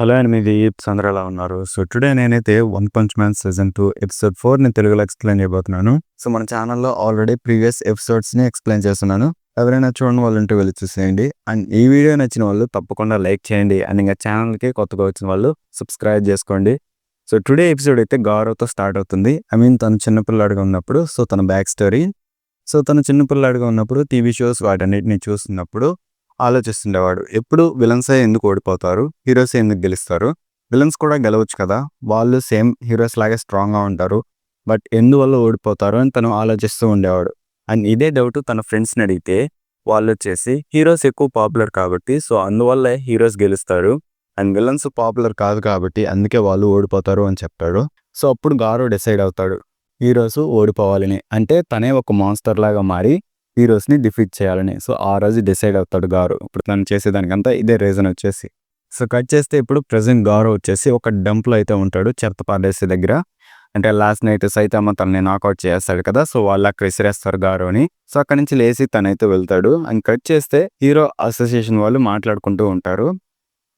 Hello and ఎనిమిది అందరూ ఎలా ఉన్నారు? సో టుడే నేనైతే one punch man season two episode ఫోర్ని తెలుగులో ఎక్స్ప్లెయిన్ చేయబోతున్నాను. సో మన ఛానల్లో ఆల్రెడీ ప్రీవియస్ ఎపిసోడ్స్ని ఎక్స్ప్లెయిన్ చేస్తున్నాను. ఎవరైనా చూడని వాళ్ళు ఉంటే వెళ్ళి చూసేయండి. అండ్ ఈ వీడియో నచ్చిన వాళ్ళు తప్పకుండా లైక్ చేయండి. అండ్ ఇంకా ఛానల్కి కొత్తగా వచ్చిన వాళ్ళు సబ్స్క్రైబ్ చేసుకోండి. సో టుడే ఎపిసోడ్ అయితే గౌరవ్తో స్టార్ట్ అవుతుంది. ఐ మీన్ తను చిన్నపిల్లాడిగా ఉన్నప్పుడు సో తన బ్యాక్ స్టోరీ. సో తను చిన్నపిల్లాడిగా ఉన్నప్పుడు టీవీ షోస్ వాటన్నిటిని చూస్తున్నప్పుడు ఆలోచిస్తుండేవాడు. ఎప్పుడు విలన్స్ ఎందుకు ఓడిపోతారు? హీరోస్ ఎందుకు గెలుస్తారు? విలన్స్ కూడా గెలవచ్చు కదా? వాళ్ళు సేమ్ హీరోస్ లాగే స్ట్రాంగ్గా ఉంటారు. బట్ ఎందువల్ల ఓడిపోతారు అని తను ఆలోచిస్తూ ఉండేవాడు. అండ్ ఇదే డౌట్ తన ఫ్రెండ్స్ని అడిగితే వాళ్ళు వచ్చేసి హీరోస్ ఎక్కువ పాపులర్ కాబట్టి సో అందువల్లే హీరోస్ గెలుస్తారు. అండ్ విలన్స్ పాపులర్ కాదు కాబట్టి అందుకే వాళ్ళు ఓడిపోతారు అని చెప్తాడు. సో అప్పుడు గారో డిసైడ్ అవుతాడు. హీరోస్ ఓడిపోవాలని. అంటే తనే ఒక మాన్స్టర్ లాగా మారి హీరోస్ని డిఫీట్ చేయాలని. సో ఆ రోజు డిసైడ్ అవుతాడు గారు. ఇప్పుడు తను చేసేదానికంతా ఇదే రీజన్ వచ్చేసి. సో కట్ చేస్తే ఇప్పుడు ప్రజెంట్ గారు వచ్చేసి ఒక డంప్లో అయితే ఉంటాడు చెత్త పాడేసే దగ్గర. అంటే లాస్ట్ నైట్ సైతమ్మ తనని నాకౌట్ చేస్తాడు కదా సో వాళ్ళు అక్కడ విసిరేస్తారు గారు అని. సో అక్కడి నుంచి లేచి తనైతే వెళ్తాడు. అండ్ కట్ చేస్తే హీరో అసోసియేషన్ వాళ్ళు మాట్లాడుకుంటూ ఉంటారు.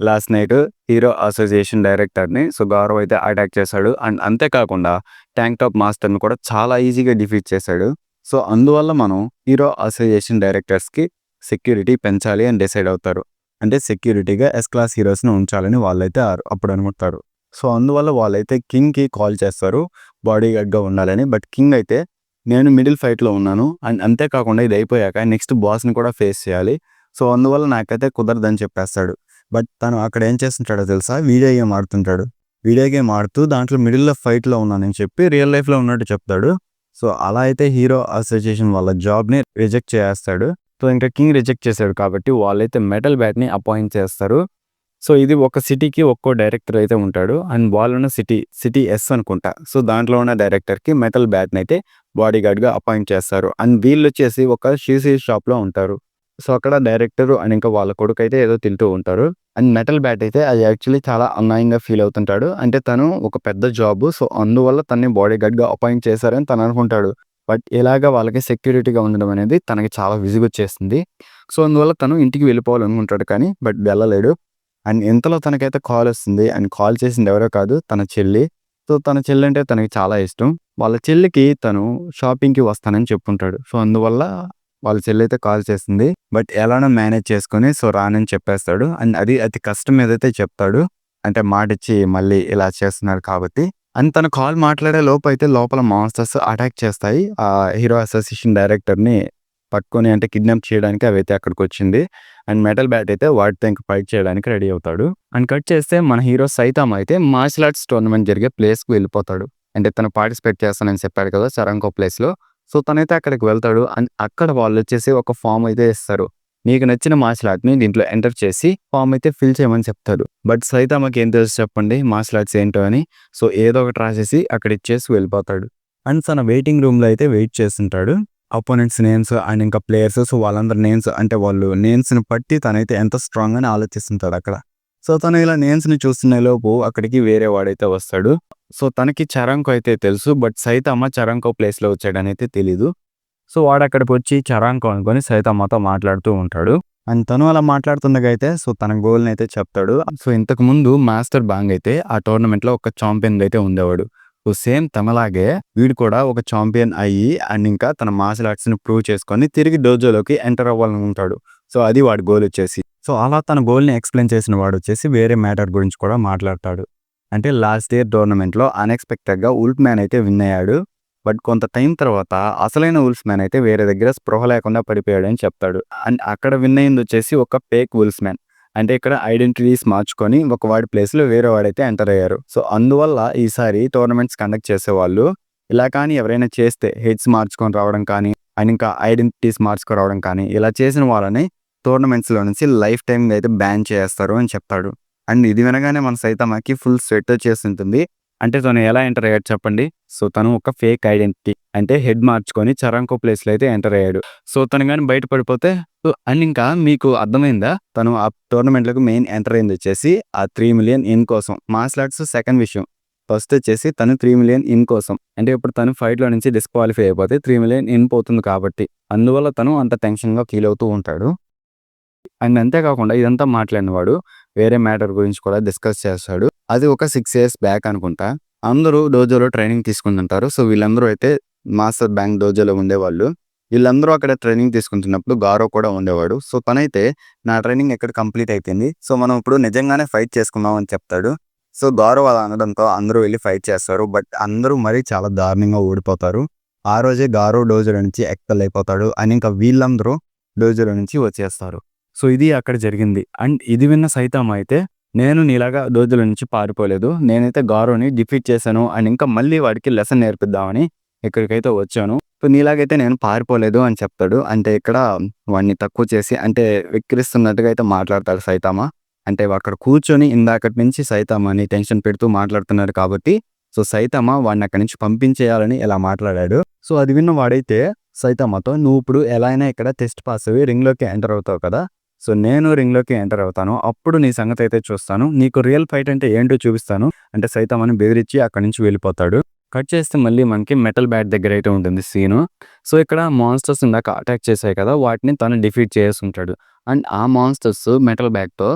లాస్ట్ నైట్ హీరో అసోసియేషన్ డైరెక్టర్ని సో గౌరవ్ అయితే అటాక్ చేశాడు. అండ్ అంతేకాకుండా ట్యాంక్ టాప్ మాస్టర్ని కూడా చాలా ఈజీగా డిఫీట్ చేశాడు. సో అందువల్ల మనం హీరో అసోసియేషన్ డైరెక్టర్స్కి సెక్యూరిటీ పెంచాలి అని డిసైడ్ అవుతారు. అంటే సెక్యూరిటీగా ఎస్ క్లాస్ హీరోస్ని ఉంచాలని వాళ్ళైతే అప్పుడు అనుకుంటారు. సో అందువల్ల వాళ్ళైతే కింగ్కి కాల్ చేస్తారు బాడీ గార్డ్గా ఉండాలని. బట్ కింగ్ అయితే నేను మిడిల్ ఫైట్లో ఉన్నాను. అండ్ అంతేకాకుండా ఇది అయిపోయాక నెక్స్ట్ బాస్ని కూడా ఫేస్ చేయాలి. సో అందువల్ల నాకైతే కుదరదని చెప్పేస్తాడు. బట్ తను అక్కడ ఏం చేస్తుంటాడో తెలుసా? వీడియో గేమ్ ఆడుతుంటాడు. వీడియో గేమ్ ఆడుతూ దాంట్లో మిడిల్లో ఫైట్లో ఉన్నానని చెప్పి రియల్ లైఫ్లో ఉన్నట్టు చెప్తాడు. సో అలా అయితే హీరో అసోసియేషన్ వాళ్ళ జాబ్ని రిజెక్ట్ చేస్తాడు. సో ఇంకా కింగ్ రిజెక్ట్ చేశాడు కాబట్టి వాళ్ళైతే మెటల్ బ్యాట్ని అపాయింట్ చేస్తారు. సో ఇది ఒక సిటీకి ఒక్కో డైరెక్టర్ అయితే ఉంటాడు. అండ్ వాళ్ళున్న సిటీ సిటీ ఎస్ అనుకుంటా. సో దాంట్లో ఉన్న డైరెక్టర్కి మెటల్ బ్యాట్ని అయితే బాడీగార్డ్గా అపాయింట్ చేస్తారు. అండ్ వీళ్ళు వచ్చేసి ఒక షీసీ షాప్లో ఉంటారు. సో అక్కడ డైరెక్టర్ అండ్ ఇంకా వాళ్ళ కొడుకు అయితే ఏదో తింటూ ఉంటారు. అండ్ మెటల్ బ్యాట్ అయితే అది యాక్చువల్లీ చాలా అన్యాయంగా ఫీల్ అవుతుంటాడు. అంటే తను ఒక పెద్ద జాబ్ సో అందువల్ల తనని బాడీ గార్డ్గా అపాయింట్ చేశారని తను అనుకుంటాడు. బట్ ఇలాగ వాళ్ళకి సెక్యూరిటీగా ఉండడం అనేది తనకి చాలా విసుగొచ్చేస్తుంది సో అందువల్ల తను ఇంటికి వెళ్ళిపోవాలనుకుంటాడు కానీ బట్ వెళ్ళలేడు. అండ్ ఇంతలో తనకైతే కాల్ వస్తుంది. అండ్ కాల్ చేసింది ఎవరో కాదు తన చెల్లి. సో తన చెల్లి అంటే తనకి చాలా ఇష్టం. వాళ్ళ చెల్లికి తను షాపింగ్కి వస్తానని చెప్పుంటాడు. సో అందువల్ల వాళ్ళ చెల్లి అయితే కాల్ చేస్తుంది బట్ ఎలానో మేనేజ్ చేసుకొని సో రానని చెప్పేస్తాడు. అండ్ అది అతి కష్టం ఏదైతే చెప్తాడు అంటే మాట ఇచ్చి మళ్ళీ ఇలా చేస్తున్నారు కాబట్టి. అండ్ తన కాల్ మాట్లాడే లోపు అయితే లోపల మాన్స్టర్స్ అటాక్ చేస్తాయి. ఆ హీరో అసోసియేషన్ డైరెక్టర్ని పట్టుకొని అంటే కిడ్నాప్ చేయడానికి అవైతే అక్కడికి వచ్చింది. అండ్ మెటల్ బ్యాట్ అయితే వాటితో ఇంకా ఫైట్ చేయడానికి రెడీ అవుతాడు. అండ్ కట్ చేస్తే మన హీరో సైతామ్ అయితే మార్షల్ ఆర్ట్స్ టోర్నమెంట్ జరిగే ప్లేస్కి వెళ్ళిపోతాడు. అంటే తను పార్టిసిపేట్ చేస్తానని చెప్పాడు కదా చరంకో ప్లేస్లో. సో తనైతే అక్కడికి వెళ్తాడు. అండ్ అక్కడ వాళ్ళు వచ్చేసి ఒక ఫామ్ అయితే ఇస్తారు నీకు నచ్చిన మార్షల్ ఆర్ట్ని దీంట్లో ఎంటర్ చేసి ఫామ్ అయితే ఫిల్ చేయమని చెప్తాడు. బట్ సైతామకి ఏం తెలుసు చెప్పండి మార్షల్ ఆర్ట్స్ ఏంటో అని. సో ఏదో ఒకటి రాసేసి అక్కడ ఇచ్చేసి వెళ్ళిపోతాడు. అండ్ తన వెయిటింగ్ రూమ్లో అయితే వెయిట్ చేస్తుంటాడు. అపోనెంట్స్ నేమ్స్ అండ్ ఇంకా ప్లేయర్స్ సో వాళ్ళందరి నేమ్స్ అంటే వాళ్ళు నేమ్స్ని బట్టి తనైతే ఎంత స్ట్రాంగ్ అని ఆలోచిస్తుంటాడు అక్కడ. సో తను ఇలా నేమ్స్ని చూస్తున్న లోపు అక్కడికి వేరే వాడైతే వస్తాడు. సో తనకి చరంకో అయితే తెలుసు బట్ సైతమ్మ చరంకో ప్లేస్లో వచ్చాడని అయితే తెలీదు. సో వాడు అక్కడికి వచ్చి చరాంకో అనుకొని సైతమ్మతో మాట్లాడుతూ ఉంటాడు. అండ్ తను అలా మాట్లాడుతుండగా అయితే సో తన గోల్ని అయితే చెప్తాడు. సో ఇంతకు ముందు మాస్టర్ బాంగ్ అయితే ఆ టోర్నమెంట్లో ఒక ఛాంపియన్ అయితే ఉండేవాడు. సో సేమ్ తమలాగే వీడు కూడా ఒక ఛాంపియన్ అయ్యి అండ్ ఇంకా తన మార్షల్ ఆర్ట్స్ని ప్రూవ్ చేసుకొని తిరిగి డోజోలోకి ఎంటర్ అవ్వాలనుకుంటాడు సో అది వాడి గోల్ వచ్చేసి. సో అలా తన గోల్ని ఎక్స్ప్లెయిన్ చేసిన వాడు వచ్చేసి వేరే మ్యాటర్ గురించి కూడా మాట్లాడతాడు. అంటే లాస్ట్ ఇయర్ టోర్నమెంట్లో అన్ఎక్స్పెక్టెడ్గా ఉల్ఫ్ మ్యాన్ అయితే విన్ అయ్యాడు. బట్ కొంత టైం తర్వాత అసలైన ఉల్ఫ్ మ్యాన్ అయితే వేరే దగ్గర స్పృహ లేకుండా పడిపోయాడు అని చెప్తాడు. అండ్ అక్కడ విన్ అయింది వచ్చేసి ఒక పేక్ ఉల్ఫ్ మ్యాన్. అంటే ఇక్కడ ఐడెంటిటీస్ మార్చుకొని ఒక వాడి ప్లేస్లో వేరే వాడైతే ఎంటర్ అయ్యారు. సో అందువల్ల ఈసారి టోర్నమెంట్స్ కండక్ట్ చేసేవాళ్ళు ఇలా కానీ ఎవరైనా చేస్తే హెడ్స్ మార్చుకొని రావడం కానీ అండ్ ఇంకా ఐడెంటిటీస్ మార్చుకొని రావడం కానీ ఇలా చేసిన వాళ్ళని టోర్నమెంట్స్లో నుంచి లైఫ్ టైం అయితే బ్యాన్ చేస్తారు అని చెప్తాడు. అండ్ ఇది వినగానే మన సైతమాకి ఫుల్ స్వెట్ చేస్తుంటుంది అంటే తను ఎలా ఎంటర్ అయ్యాడు చెప్పండి? సో తను ఒక ఫేక్ ఐడెంటిటీ అంటే హెడ్ మార్చుకొని చరంకో ప్లేస్లో అయితే ఎంటర్ అయ్యాడు. సో తను కానీ బయట పడిపోతే సో అండ్ ఇంకా మీకు అర్థమైందా? తను ఆ టోర్నమెంట్లకు మెయిన్ ఎంటర్ అయింది వచ్చేసి ఆ త్రీ మిలియన్ ఇన్ కోసం. మార్షల్ ఆర్ట్స్ సెకండ్ విషయం. ఫస్ట్ వచ్చేసి తను త్రీ మిలియన్ ఇన్ కోసం. అంటే ఇప్పుడు తను ఫైట్లో నుంచి డిస్క్వాలిఫై అయిపోతే త్రీ మిలియన్ ఇన్ పోతుంది కాబట్టి. అందువల్ల తను అంత టెన్షన్గా ఫీల్ అవుతూ ఉంటాడు. అండ్ అంతేకాకుండా ఇదంతా మాట్లాడినవాడు వేరే మ్యాటర్ గురించి కూడా డిస్కస్ చేస్తాడు. అది ఒక సిక్స్ ఇయర్స్ బ్యాక్ అనుకుంటా. అందరూ డోజోలో ట్రైనింగ్ తీసుకుంటుంటారు. సో వీళ్ళందరూ అయితే మాస్టర్ బ్యాంక్ డోజోలో ఉండేవాళ్ళు. వీళ్ళందరూ అక్కడ ట్రైనింగ్ తీసుకుంటున్నప్పుడు గారో కూడా ఉండేవాడు. సో తనైతే నా ట్రైనింగ్ ఎక్కడ కంప్లీట్ అయిపోయింది. సో మనం ఇప్పుడు నిజంగానే ఫైట్ చేసుకుందాం అని చెప్తాడు. సో గారో అలా అనడంతో అందరూ వెళ్ళి ఫైట్ చేస్తారు. బట్ అందరూ మరీ చాలా దారుణంగా ఓడిపోతారు ఆ రోజే గారో డోజోలో నుంచి ఎక్కల్ అయిపోతాడు అని ఇంకా వీళ్ళందరూ డోజోలో నుంచి వచ్చేస్తారు. సో ఇది అక్కడ జరిగింది. అండ్ ఇది విన్న సైతం అయితే నేను నీలాగా డోజోలో నుంచి పారిపోలేదు. నేనైతే గారోని డిఫీట్ చేశాను అండ్ ఇంకా మళ్ళీ వాడికి లెసన్ నేర్పిద్దామని ఇక్కడికైతే వచ్చాను. సో నీలాగైతే నేను పారిపోలేదు అని చెప్తాడు. అంటే ఇక్కడ వాడిని తక్కువ చేసి అంటే విక్రిస్తున్నట్టుగా అయితే మాట్లాడతాడు సైతామా. అంటే అక్కడ కూర్చొని ఇందాకటి నుంచి సైతామాని టెన్షన్ పెడుతూ మాట్లాడుతున్నారు కాబట్టి సో సైతామా వాడిని అక్కడి నుంచి పంపించేయాలని ఇలా మాట్లాడాడు. సో అది విన్న వాడైతే సైతామాతో నువ్వు ఇప్పుడు ఎలా అయినా ఇక్కడ టెస్ట్ పాస్ అయ్యి రింగ్లోకి ఎంటర్ అవుతావు కదా సో నేను రింగ్లోకి ఎంటర్ అవుతాను. అప్పుడు నీ సంగతి అయితే చూస్తాను. నీకు రియల్ ఫైట్ అంటే ఏంటో చూపిస్తాను. అంటే సైతం అని బెదిరించి అక్కడి నుంచి వెళ్ళిపోతాడు. కట్ చేస్తే మళ్ళీ మనకి మెటల్ బ్యాట్ దగ్గర అయితే ఉంటుంది సీను. సో ఇక్కడ మాన్స్టర్స్ ఇందాక అటాక్ చేశాయి కదా వాటిని తను డిఫీట్ చేసి ఉంటాడు అండ్ ఆ మాన్స్టర్స్ మెటల్ బ్యాగ్తో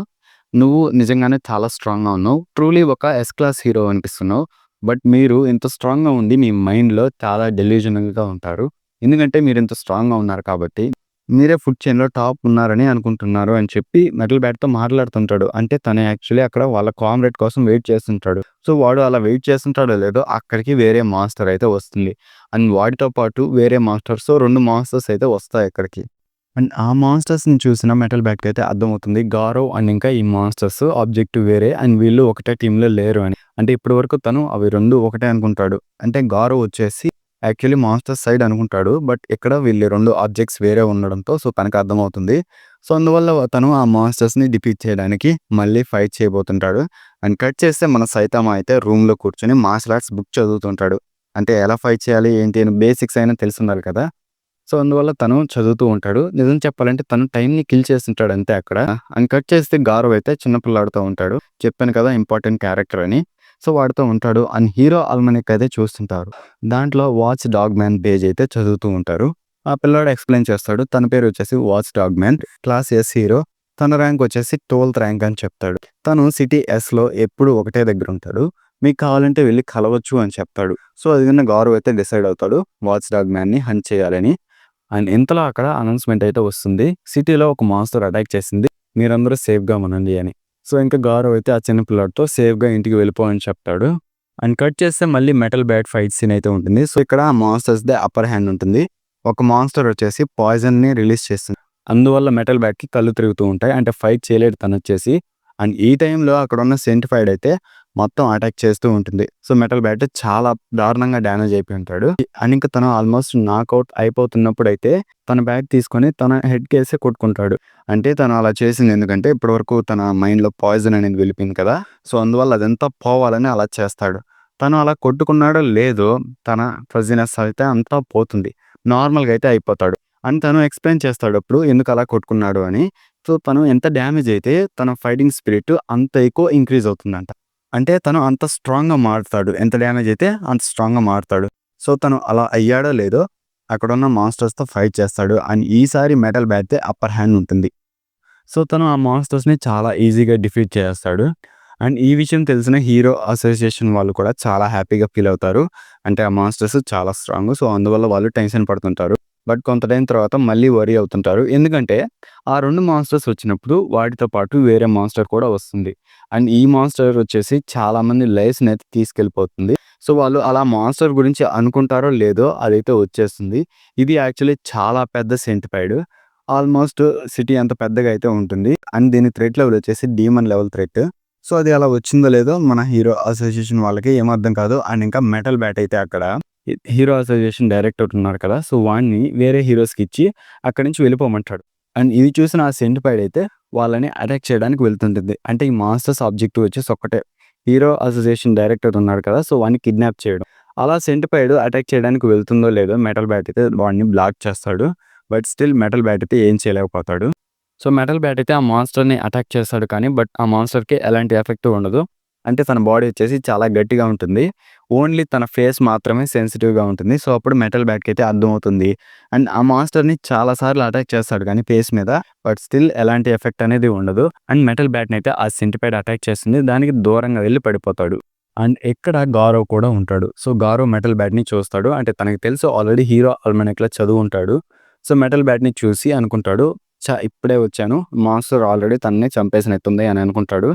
నువ్వు నిజంగానే చాలా స్ట్రాంగ్గా ఉన్నావు. ట్రూలీ ఒక ఎస్ క్లాస్ హీరో అనిపిస్తున్నావు. బట్ మీరు ఇంత స్ట్రాంగ్గా ఉండి మీ మైండ్లో చాలా డెల్యూజనల్గా ఉంటారు. ఎందుకంటే మీరు ఇంత స్ట్రాంగ్గా ఉన్నారు కాబట్టి మీరే ఫుడ్ చైన్లో టాప్ ఉన్నారని అనుకుంటున్నారు అని చెప్పి మెటల్ బ్యాట్తో మాట్లాడుతుంటాడు. అంటే తను యాక్చువల్లీ అక్కడ వాళ్ళ కామ్రేడ్ కోసం వెయిట్ చేస్తుంటాడు. సో వాడు అలా వెయిట్ చేస్తుంటాడో లేదో అక్కడికి వేరే మాస్టర్ అయితే వస్తుంది. అండ్ వాడితో పాటు వేరే మాస్టర్స్ రెండు మాస్టర్స్ అయితే వస్తాయి అక్కడికి. అండ్ ఆ మాస్టర్స్ని చూసిన మెటల్ బ్యాట్కి అయితే అర్థమవుతుంది. గారో అండ్ ఇంకా ఈ మాస్టర్స్ ఆబ్జెక్టివ్ వేరే అండ్ వీళ్ళు ఒకటే టీంలో లేరు అని. అంటే ఇప్పటి వరకు తను అవి రెండు ఒకటే అనుకుంటాడు. అంటే గారో వచ్చేసి యాక్చువల్లీ మాన్స్టర్ సైడ్ అనుకుంటాడు బట్ ఇక్కడ వీళ్ళు రెండు ఆబ్జెక్ట్స్ వేరే ఉండడంతో సో తనకు అర్థమవుతుంది. సో అందువల్ల తను ఆ మాన్స్టర్స్ని డిఫీట్ చేయడానికి మళ్ళీ ఫైట్ చేయబోతుంటాడు. అండ్ కట్ చేస్తే మన సైతామా అయితే రూమ్లో కూర్చొని మార్షల్ ఆర్ట్స్ బుక్ చదువుతుంటాడు. అంటే ఎలా ఫైట్ చేయాలి ఏంటి అని బేసిక్స్ అయినా తెలుసున్నారు కదా. సో అందువల్ల తను చదువుతూ ఉంటాడు. నిజం చెప్పాలంటే తను టైంని కిల్ చేస్తుంటాడు అంతే అక్కడ. అండ్ కట్ చేస్తే గారవ్ అయితే చిన్నపిల్లాడుతూ ఉంటాడు. చెప్పాను కదా ఇంపార్టెంట్ క్యారెక్టర్ అని. సో వాడుతూ ఉంటాడు. అండ్ హీరో అల్మనిక్ అయితే చూస్తుంటారు. దాంట్లో వాచ్ డాగ్ మ్యాన్ పేజ్ అయితే చదువుతూ ఉంటారు. ఆ పిల్లాడు ఎక్స్ప్లెయిన్ చేస్తాడు. తన పేరు వచ్చేసి watch dog man class S hero. తన ర్యాంక్ వచ్చేసి ట్వెల్త్ ర్యాంక్ అని చెప్తాడు. తను సిటీ ఎస్లో ఎప్పుడు ఒకటే దగ్గర ఉంటాడు. మీకు కావాలంటే వెళ్ళి కలవచ్చు అని చెప్తాడు. సో అది విన్న గౌరవ్ అయితే డిసైడ్ అవుతాడు. వాచ్ డాగ్ మ్యాన్ని హంట్ చేయాలని. అండ్ ఇంతలో అక్కడ అనౌన్స్మెంట్ అయితే వస్తుంది. సిటీలో ఒక మాన్స్టర్ అటాక్ చేసింది. మీరందరూ సేఫ్గా ఉనండి అని. సో ఇంకా గౌరవ్ అయితే ఆ చిన్న పిల్లడితో సేఫ్గా ఇంటికి వెళ్ళిపో అని చెప్తాడు. అండ్ కట్ చేస్తే మళ్ళీ మెటల్ బ్యాట్ ఫైట్ సీన్ అయితే ఉంటుంది. సో ఇక్కడ మాన్స్టర్స్దే దే అప్పర్ హ్యాండ్ ఉంటుంది. ఒక మాన్స్టర్ వచ్చేసి పాయిజన్ని రిలీజ్ చేస్తుంది. అందువల్ల మెటల్ బ్యాట్కి కళ్ళు తిరుగుతూ ఉంటాయి. అంటే ఫైట్ చేయలేడు తను వచ్చేసి. అండ్ ఈ టైంలో అక్కడ ఉన్న సెంటిఫైడ్ అయితే మొత్తం అటాక్ చేస్తూ ఉంటుంది. సో మెటల్ బ్యాట్ చాలా దారుణంగా డ్యామేజ్ అయిపోయి ఉంటాడు. అండ్ ఇంకా తను ఆల్మోస్ట్ నాకౌట్ అయిపోతున్నప్పుడు అయితే తన బ్యాట్ తీసుకొని తన హెడ్ కేసే కొట్టుకుంటాడు. అంటే తను అలా చేసింది ఎందుకంటే ఇప్పటివరకు తన మైండ్లో పాయిజన్ అనేది వెళ్ళిపోయింది కదా. సో అందువల్ల అదంతా పోవాలని అలా చేస్తాడు. తను అలా కొట్టుకున్నాడో లేదో తన ఫ్రజినెస్ అయితే అంతా పోతుంది. నార్మల్గా అయితే అయిపోతాడు. అని తను ఎక్స్ప్లెయిన్ చేస్తాడు అప్పుడు ఎందుకు అలా కొట్టుకున్నాడు అని. సో తను ఎంత డ్యామేజ్ అయితే తన ఫైటింగ్ స్పిరిట్ అంత ఎక్కువ ఇంక్రీజ్ అవుతుందంట. అంటే తను అంత స్ట్రాంగ్గా మారుతాడు. ఎంత డ్యామేజ్ అయితే అంత స్ట్రాంగ్గా మారుతాడు. సో తను అలా అయ్యాడో లేదో అక్కడ ఉన్న ఫైట్ చేస్తాడు. అండ్ ఈసారి మెటల్ బ్యాట్తే అప్పర్ హ్యాండ్ ఉంటుంది. సో తను ఆ మాన్స్టర్స్ని చాలా ఈజీగా డిఫీట్ చేస్తాడు. అండ్ ఈ విషయం తెలిసిన హీరో అసోసియేషన్ వాళ్ళు కూడా చాలా హ్యాపీగా ఫీల్ అవుతారు. అంటే ఆ మాన్స్టర్స్ చాలా స్ట్రాంగ్. సో అందువల్ల వాళ్ళు టెన్షన్ పడుతుంటారు. బట్ కొంత టైం తర్వాత మళ్ళీ వరీ అవుతుంటారు. ఎందుకంటే ఆ రెండు మాన్స్టర్స్ వచ్చినప్పుడు వాటితో పాటు వేరే మాన్స్టర్ కూడా వస్తుంది. అండ్ ఈ మాన్స్టర్ వచ్చేసి చాలామంది లైఫ్స్ని అయితే తీసుకెళ్ళిపోతుంది. సో వాళ్ళు అలా మాన్స్టర్ గురించి అనుకుంటారో లేదో అదైతే వచ్చేస్తుంది. ఇది యాక్చువల్లీ చాలా పెద్ద సెంటిపైడ్. ఆల్మోస్ట్ సిటీ అంత పెద్దగా అయితే ఉంటుంది. అండ్ దీని థ్రెట్ లెవెల్ వచ్చేసి డీమన్ లెవెల్ థ్రెట్. సో అది అలా వచ్చిందో లేదో మన హీరో అసోసియేషన్ వాళ్ళకి ఏమర్థం కాదు. అండ్ ఇంకా మెటల్ బ్యాట్ అయితే అక్కడ. హీరో అసోసియేషన్ డైరెక్టర్ ఉన్నారు కదా సో వాడిని వేరే హీరోస్కి ఇచ్చి అక్కడి నుంచి వెళ్ళిపోమంటాడు. అండ్ ఇది చూసిన ఆ పైడ్ అయితే వాళ్ళని అటాక్ చేయడానికి వెళ్తుంటుంది. అంటే ఈ మాస్టర్స్ ఆబ్జెక్టివ్ వచ్చేసి ఒక్కటే. హీరో అసోసియేషన్ డైరెక్టర్ ఉన్నాడు కదా సో వాడిని కిడ్నాప్ చేయడం. అలా సెంటిఫైడ్ అటాక్ చేయడానికి వెళ్తుందో లేదో మెటల్ బ్యాట్ అయితే వాడిని బ్లాక్ చేస్తాడు. బట్ స్టిల్ మెటల్ బ్యాట్ అయితే ఏం చేయలేకపోతాడు. సో మెటల్ బ్యాట్ అయితే ఆ మాన్స్టర్ని అటాక్ చేస్తాడు కానీ బట్ ఆ మాన్స్టర్కి ఎలాంటి ఎఫెక్ట్ ఉండదు. అంటే తన బాడీ వచ్చేసి చాలా గట్టిగా ఉంటుంది. ఓన్లీ తన ఫేస్ మాత్రమే సెన్సిటివ్గా ఉంటుంది. సో అప్పుడు మెటల్ బ్యాట్కి అయితే అర్థమవుతుంది. అండ్ ఆ మాస్టర్ని చాలాసార్లు అటాక్ చేస్తాడు కానీ ఫేస్ మీద. బట్ స్టిల్ ఎలాంటి ఎఫెక్ట్ అనేది ఉండదు. అండ్ మెటల్ బ్యాట్ని అయితే ఆ సెంటిపైడ్ అటాక్ చేస్తుంది. దానికి దూరంగా వెళ్ళి పడిపోతాడు. అండ్ ఎక్కడ గారవ్ కూడా ఉంటాడు. సో గారవ్ మెటల్ బ్యాట్ని చూస్తాడు. అంటే తనకి తెలుసు ఆల్రెడీ హీరో అల్మనెక్లా చదువు ఉంటాడు సో మెటల్ బ్యాట్ని చూసి అనుకుంటాడు. చా ఇప్పుడే వచ్చాను. మాస్టర్ ఆల్రెడీ తన్నే చంపేసినట్టుంది అని అనుకుంటాడు.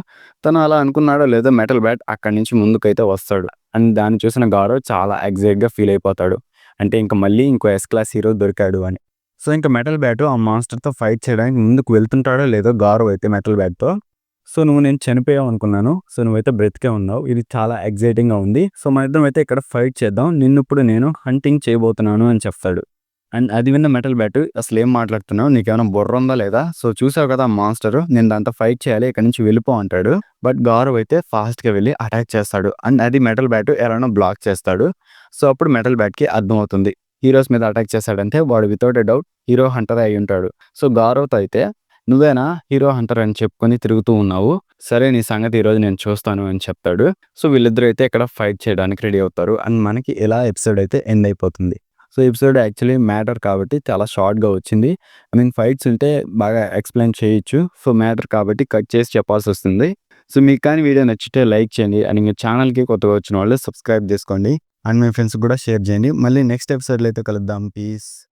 తను అలా అనుకున్నాడో లేదో మెటల్ బ్యాట్ అక్కడి నుంచి ముందుకైతే వస్తాడు. అండ్ దాన్ని చూసిన గారవ్ చాలా ఎగ్జైట్గా ఫీల్ అయిపోతాడు. అంటే ఇంకా మళ్ళీ ఇంకో ఎస్ క్లాస్ హీరో దొరికాడు అని. సో ఇంకా మెటల్ బ్యాట్ ఆ మాస్టర్తో ఫైట్ చేయడానికి ముందుకు వెళ్తుంటాడో లేదో గారవ్ అయితే మెటల్ బ్యాట్తో. సో నువ్వు నేను చనిపోయావు అనుకున్నాను. సో నువ్వైతే బ్రతికే ఉన్నావు. ఇది చాలా ఎగ్జైటింగ్గా ఉంది. సో మన ఇద్దరం అయితే ఇక్కడ ఫైట్ చేద్దాం. నిన్ను ఇప్పుడు నేను హంటింగ్ చేయబోతున్నాను అని చెప్తాడు. అండ్ అది విన్న మెటల్ బ్యాట్ అసలు ఏం మాట్లాడుతున్నావు? నీకేమైనా బుర్ర ఉందా లేదా? సో చూసావు కదా మాస్టర్ నేను దాంతో ఫైట్ చేయాలి ఇక్కడ నుంచి వెళ్ళిపో అంటాడు. బట్ గౌరవ్ అయితే ఫాస్ట్గా వెళ్ళి అటాక్ చేస్తాడు. అండ్ అది మెటల్ బ్యాట్ ఎలానో బ్లాక్ చేస్తాడు. సో అప్పుడు మెటల్ బ్యాట్కి అర్థమవుతుంది. హీరోస్ మీద అటాక్ చేశాడంటే వాడు without a doubt hero hunter అయి ఉంటాడు. సో గౌరవ్తో అయితే నువ్వేనా హీరో హంటర్ అని చెప్పుకొని తిరుగుతూ ఉన్నావు? సరే నీ సంగతి ఈరోజు నేను చూస్తాను అని చెప్తాడు. సో వీళ్ళిద్దరూ అయితే ఇక్కడ ఫైట్ చేయడానికి రెడీ అవుతారు. అండ్ మనకి ఎలా ఎపిసోడ్ అయితే ఎండ్ అయిపోతుంది. సో ఎపిసోడ్ యాక్చువల్లీ మ్యాటర్ కాబట్టి చాలా షార్ట్గా వచ్చింది. ఐ మీన్ ఫైట్స్ ఉంటే బాగా ఎక్స్ప్లెయిన్ చేయొచ్చు. సో మ్యాటర్ కాబట్టి కట్ చేసి చెప్పాల్సి వస్తుంది సో మీకు కానీ వీడియో నచ్చితే లైక్ చేయండి. అండ్ ఇంకా ఛానల్కి కొత్తగా వచ్చిన వాళ్ళు సబ్స్క్రైబ్ చేసుకోండి. అండ్ మీ ఫ్రెండ్స్ కూడా షేర్ చేయండి. మళ్ళీ నెక్స్ట్ ఎపిసోడ్లో అయితే కలుద్దాం. పీస్.